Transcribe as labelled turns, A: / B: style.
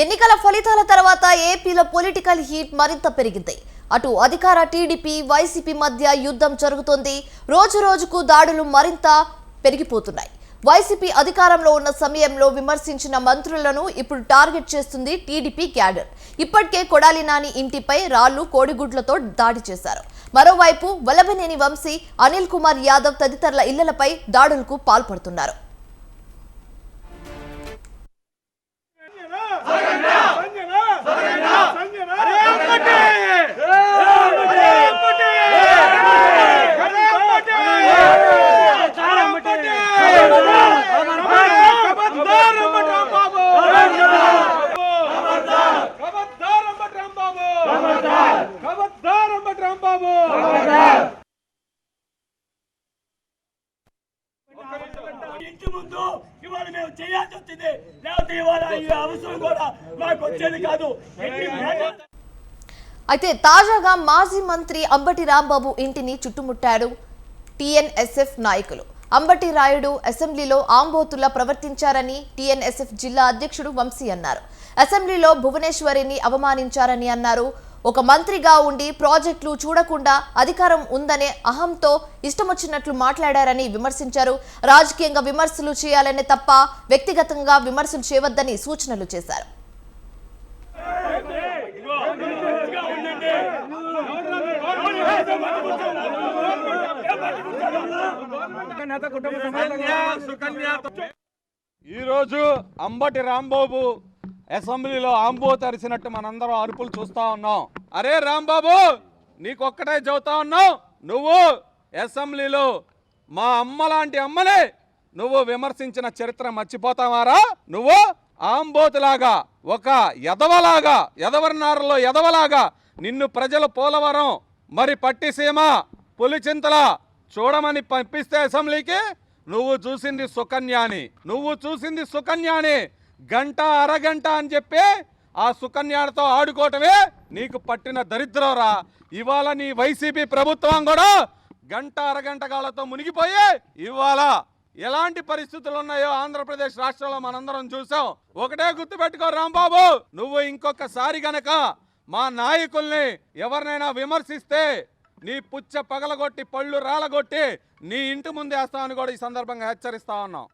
A: ఎన్నికల ఫలితాల తర్వాత ఏపీలో పొలిటికల్ హీట్ మరింత పెరిగింది. అటు అధికార టీడీపీ వైసీపీ మధ్య యుద్ధం జరుగుతోంది. రోజు రోజుకు దాడులు మరింత పెరిగిపోతున్నాయి. వైసీపీ అధికారంలో ఉన్న సమయంలో విమర్శించిన మంత్రులను ఇప్పుడు టార్గెట్ చేస్తుంది టీడీపీ క్యాడర్. ఇప్పటికే కొడాలి నాని ఇంటిపై రాళ్ళు కోడిగుడ్లతో దాడి చేశారు. మరోవైపు వల్లభనేని వంశీ అనిల్ కుమార్ యాదవ్ తదితరుల ఇళ్ళపై దాడులకు పాల్పడుతున్నారు.
B: ఇంటి ముందు ఇవాళ మేము చేయాల్సి వచ్చింది. లేకపోతే ఇవాళ ఈ అవసరం కూడా మాకు వచ్చేది కాదు.
A: అయితే తాజాగా మాజీ మంత్రి అంబటి రాంబాబు ఇంటిని చుట్టుముట్టాడు టీఎన్ఎస్ఎఫ్ నాయకులు. అంబటి రాయుడు అసెంబ్లీలో ఆంబోతులా ప్రవర్తించారని టీఎన్ఎస్ఎఫ్ జిల్లా అధ్యక్షుడు వంశీ అన్నారు. అసెంబ్లీలో భువనేశ్వరిని అవమానించారని అన్నారు ఒక మంత్రిగా ఉండి ప్రాజెక్టులు చూడకుండా అధికారం ఉందనే అహంతో ఇష్టమొచ్చినట్లు మాట్లాడారని విమర్శించారు. రాజకీయంగా విమర్శలు చేయాలనే తప్ప వ్యక్తిగతంగా విమర్శలు చేయవద్దని సూచనలు చేశారు.
C: ఈరోజు అంబటి రాంబాబు అసెంబ్లీలో ఆంబో తరిసినట్టు మనందరం అరుపులు చూస్తా ఉన్నాం. అరే రాంబాబు నీకొక్కటే చెబుతా ఉన్నావు నువ్వు అసెంబ్లీలో మా అమ్మ లాంటి అమ్మనే నువ్వు విమర్శించిన చరిత్ర మర్చిపోతావారా? నువ్వు ఆంబోతులాగా ఒక ఎదవలాగా ఎదవర్నారలో ఎదవలాగా నిన్ను ప్రజలు పోలవరం మరి పట్టిసీమ పులిచింతల చూడమని పంపిస్తే అసెంబ్లీకి? నువ్వు చూసింది సుకన్యాని నువ్వు చూసింది సుకన్యాని. గంట అరగంట అని చెప్పి ఆ సుకన్యాలతో ఆడుకోవటమే నీకు పట్టిన దరిద్రంరా. ఇవాళ నీ వైసీపీ ప్రభుత్వం కూడా గంట అరగంట కాలతో మునిగిపోయి ఇవాళ ఎలాంటి పరిస్థితులు ఉన్నాయో ఆంధ్రప్రదేశ్ రాష్ట్రంలో మనందరం చూసాం. ఒకటే గుర్తుపెట్టుకో రాంబాబు నువ్వు ఇంకొకసారి గనక మా నాయకుల్ని ఎవరినైనా విమర్శిస్తే నీ పుచ్చ పగలగొట్టి పళ్ళు రాలగొట్టి నీ ఇంటి ముందు వేస్తామని కూడా ఈ సందర్భంగా హెచ్చరిస్తా ఉన్నాం.